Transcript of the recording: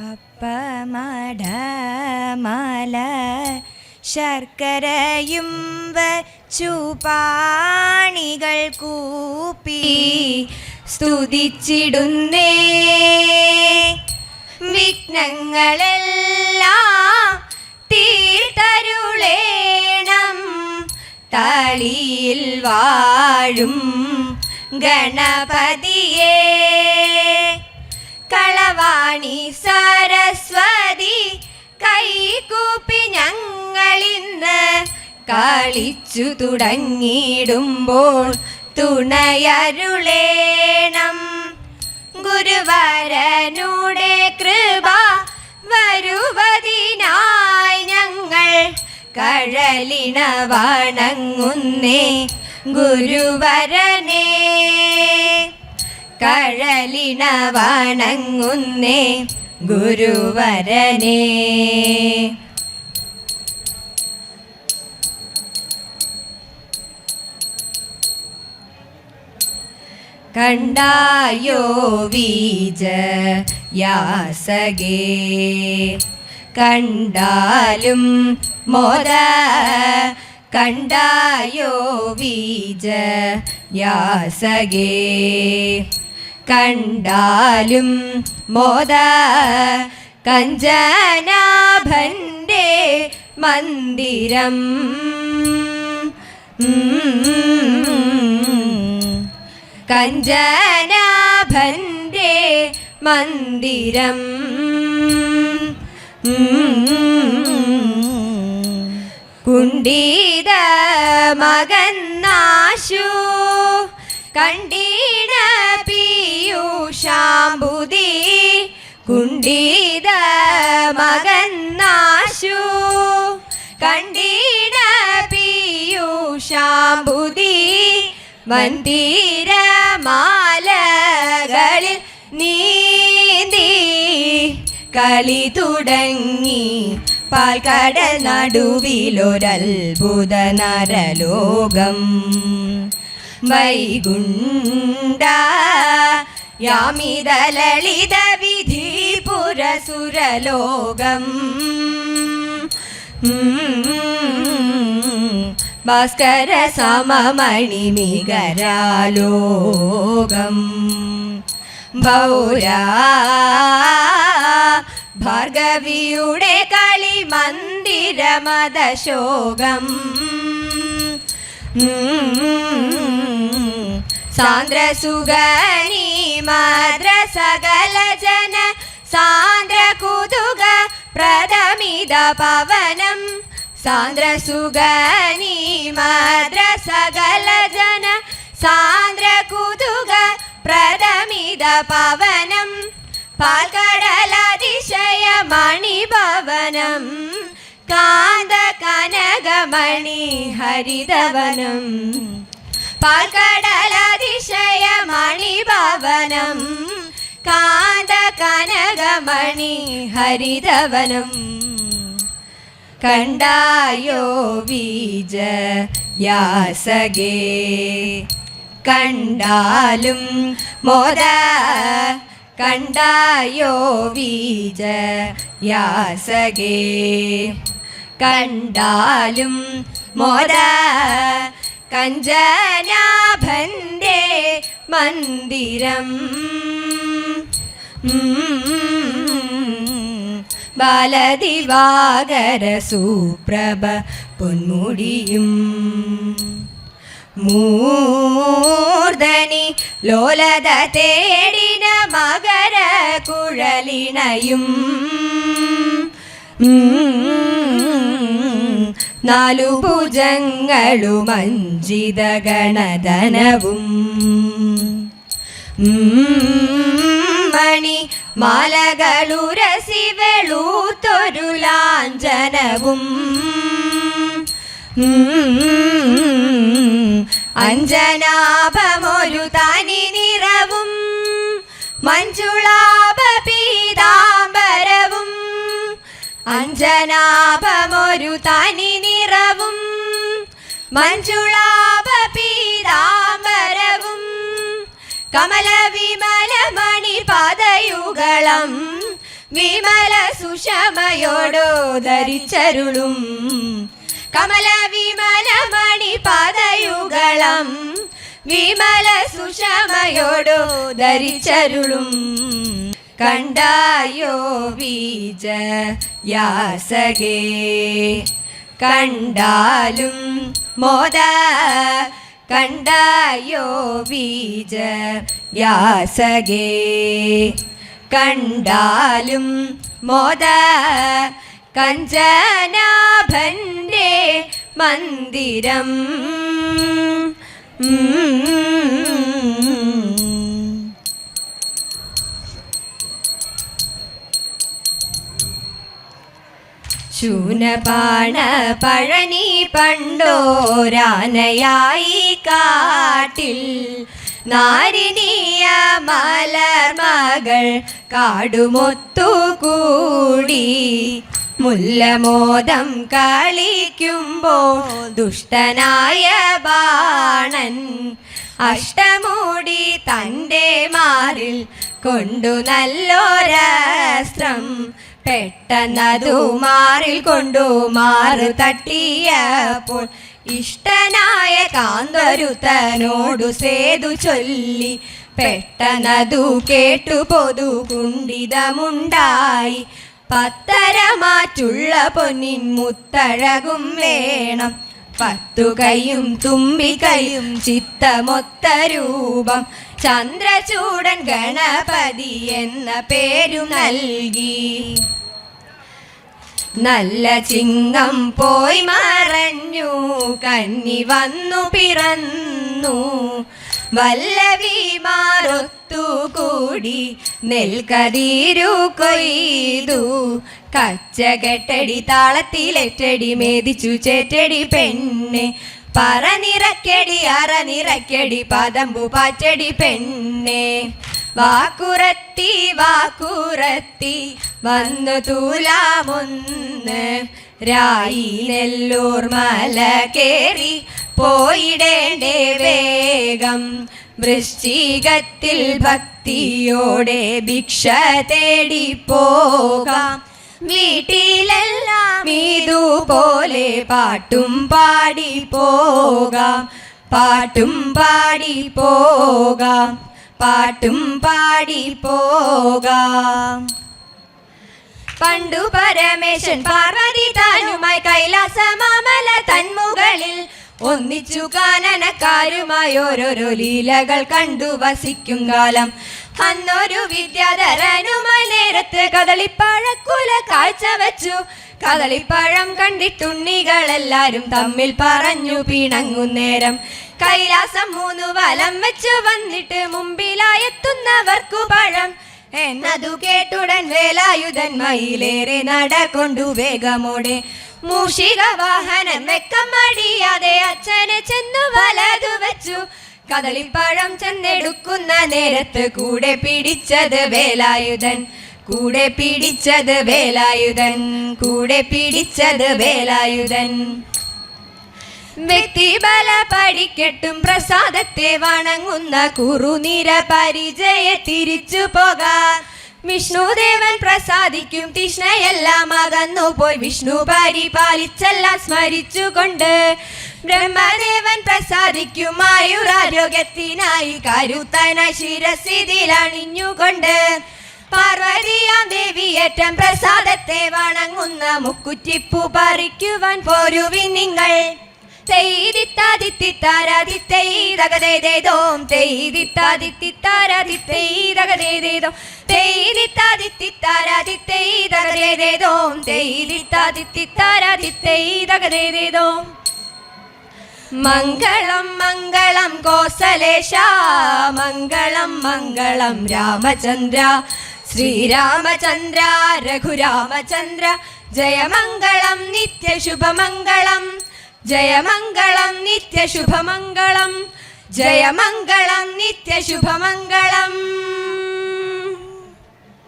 അപ്പമടമല ശർക്കരയും വച്ചു പാണികൾ കൂപ്പി സ്തുതിച്ചിടുന്നേ. വിഘ്നങ്ങളെല്ലാം തീർത്തരുളേണം. തളിയിൽ വാഴും ഗണപതിയേ. കളവാണി സരസ്വതി കൈകൂപ്പി ഞങ്ങളിന്ന് കളിച്ചു തുടങ്ങിയിടുമ്പോൾ തുണയരുളേണം. ഗുരുവരനുടെ കൃപ വരുവതിനായി ഞങ്ങൾ കഴലിണ വണങ്ങുന്നേ ഗുരുവരനേ കഴലിണ വണങ്ങുന്നേ ഗുരുവരനേ. കണ്ടായോ വീജ യാസകേ? കണ്ടാലും മോദ കണ്ടായോ വീജ യാസകേ? കണ്ടാലും മോദ കഞ്ചനാഭന്റെ മന്ദിരം. കഞ്ചനാഭന്റെ മന്ദിരം. കുണ്ടീത മകന്നാശു കണ്ടീണ പീയൂഷാംബുദി കുണ്ടീത മകന്നാശു കണ്ടീണ പീയൂഷാംബുദി മന്ദിരമാലകളിൽ നീന്തി കളി തുടങ്ങി. പാൽക്കട നടുവിലൊരത്ഭുത നരലോകം. വൈകുണ്ട യാമിത ലളിത വിധി പുരസുരലോകം ഭാസ്കര സമമണി ഭൗരാ ഭാർഗവിയുടെ കളി മന്ദിര മദശോകം സാന്ദ്ര സുഗനി മദ്ര സകല ജന സാന്ദ്ര കുതുക പ്രഥമിത പവനം. സാന്ദ്ര സുഗനി മദ്ര സാന്ദ്ര കുതുക പ്രഥമിത പവനം. പാൽക്കടലതിശയ മണിഭവനം കാന്ത കനകമണി ഹരിതവനം പാൽക്കടലതിശയ മണിഭവനം കാന്ത കനകമണി ഹരിതവനം. കണ്ടായോ ബീജ യാസകേ കണ്ടാലും മോദ കണ്ടായോ ബീജ യാസകേ കണ്ടാലും മോദ കഞ്ചനാഭന്റെ മന്ദിരം. ബാലദിവാകര സുപ്രഭ പൊന്മുടിയും. മൂർധനി ലോലത തേടിന മകര കുഴലിണയും. നാലു ഭുജങ്ങളും അഞ്ചിത ഗണധനവും മണി മാലകളുരസി വെളൂത്തൊരു ലാഞ്ചനവും അഞ്ജനാഭമൊരു തനി നിറവും. മഞ്ജുളാഭ അഞ്ജനാഭമൊരു തനി നിറവും മഞ്ജുളാഭ പീതാംബരവും കമല വിമല മണി പാദയുഗളം വിമല സുഷമയോടോ ധരിച്ചരുളും. കമല വിമല മണി പാദയുഗളം വിമല സുഷമയോടോ ധരിച്ചരുളും. കണ്ടായോ ബീജ യാസകേ കണ്ടാലും മോദ കണ്ടായോ ബീജ യാസകേ കണ്ടാലും മോദ കഞ്ചനാഭന്റെ മന്ദിരം. ശൂനപാണ പഴനി പണ്ടോരാനയായി കാട്ടിൽ. നാരിനീയ മലർമകൾ കാടുമൊത്തുകൂടി. മുല്ലമോദം കളിക്കുമ്പോൾ ദുഷ്ടനായ ബാണൻ അഷ്ടമൂടി തന്റെ മാറിൽ കൊണ്ടു നല്ലൊരസ്ത്രം പെട്ടെന്നതു മാറിൽ കൊണ്ടു മാറു തട്ടിയപ്പോൾ ഇഷ്ടനായ കാന്തരുത്തനോടു സേതു ചൊല്ലി. പെട്ടെന്നതു കേട്ടു പൊതു കുണ്ടിതമുണ്ടായി പത്തരമാറ്റുള്ള പൊന്നിൻ മുത്തഴകും വേണം. പത്തു കൈയും തുമ്പികൈയും ചിത്തമൊത്ത രൂപം ചന്ദ്രചൂടൻ ഗണപതി എന്ന പേരു നൽകി. നല്ല ചിങ്ങം പോയി മറഞ്ഞു. കന്നി വന്നു പിറന്നു. വല്ലവിമാറൊത്തുകൂടി നെൽക്കതീരു കൊയ്തു. കച്ചകെട്ടടി താളത്തിലെറ്റടി മേദിച്ചു ചേറ്റടി പെണ്ണെ. പറ നിറക്കടി അറ നിറക്കടി പദമ്പു പാറ്റടി പെണ്ണെ. വാക്കുറത്തി വാക്കുറത്തി വന്നു തൂലാമൊന്ന്. രായി നെല്ലൂർ മല കേറി പോയിടേണ്ടേ വേഗം. വൃശ്ചികത്തിൽ ഭക്തിയോടെ ഭിക്ഷ തേടി പോകാം. വീട്ടിലെല്ലാം ഇതുപോലെ പാട്ടും പാടി പോകാം. പാട്ടും പാടി പോകാം. പാട്ടും പാടി പോകാം. പണ്ടു പരമേശൻ പാർവതി താനുമായി കൈലാസമാമല തന്മുകളിൽ ഒന്നിച്ചു കാനനക്കാരുമായി ഓരോരോ ലീലകൾ കണ്ടു വസിക്കും കാലം. അന്നൊരു വിദ്യാധരനുമായി നേരത്ത് കദളിപ്പഴക്കുല കാഴ്ച വെച്ചു. കദളിപ്പഴം കണ്ടിട്ടുണ്ണികളെല്ലാരും തമ്മിൽ പറഞ്ഞു പിണങ്ങുന്നേരം കൈലാസം മൂന്നു വലം വെച്ചു വന്നിട്ട് മുമ്പിലായെത്തുന്നവർക്കു പഴം. എന്നതു കേട്ടുടൻ വേലായുധൻ മയിലേറെ നടകൊണ്ടു വേഗമോടെ. മൂഷിക വാഹനം വെക്കമടിയാതെ അച്ഛനെ ചെന്നു വലതു വെച്ചു. കദളിപ്പഴം ചെന്നെടുക്കുന്ന നേരത്ത് കൂടെ പിടിച്ചത് വേലായുധൻ. കൂടെ പിടിച്ചത് വേലായുധൻ കൂടെ പിടിച്ചത് വേലായുധൻ. വ്യക്തിബല പഠിക്കട്ടും പ്രസാദത്തെ വണങ്ങുന്ന കുറുനിര പരിചയ തിരിച്ചു പോകാൻ വിഷ്ണുദേവൻ പ്രസാദിക്കും തൃഷ്ണയെല്ലാം അകന്നു പോയി. വിഷ്ണു പരിപാലിച്ചെല്ലാം സ്മരിച്ചുകൊണ്ട് ബ്രഹ്മദേവൻ പ്രസാദിക്കും ആയുരാരോഗ്യത്തിനായി കരുത്തന ശിരസിതിൽ പാർവതിയാം ദേവിയേറ്റം പ്രസാദത്തെ വണങ്ങുന്ന മുക്കുറ്റിപ്പു പറിക്കുവാൻ പോരുവിൻ നിങ്ങൾ. മംഗളം മംഗളം കോസലേശ മംഗളം മംഗളം രാമചന്ദ്ര ശ്രീരാമചന്ദ്ര രഘുരാമചന്ദ്ര ജയമംഗളം നിത്യശുഭമംഗളം. ജയമംഗളം നിത്യശുഭമംഗളം. ജയമംഗളം നിത്യശുഭമംഗളം.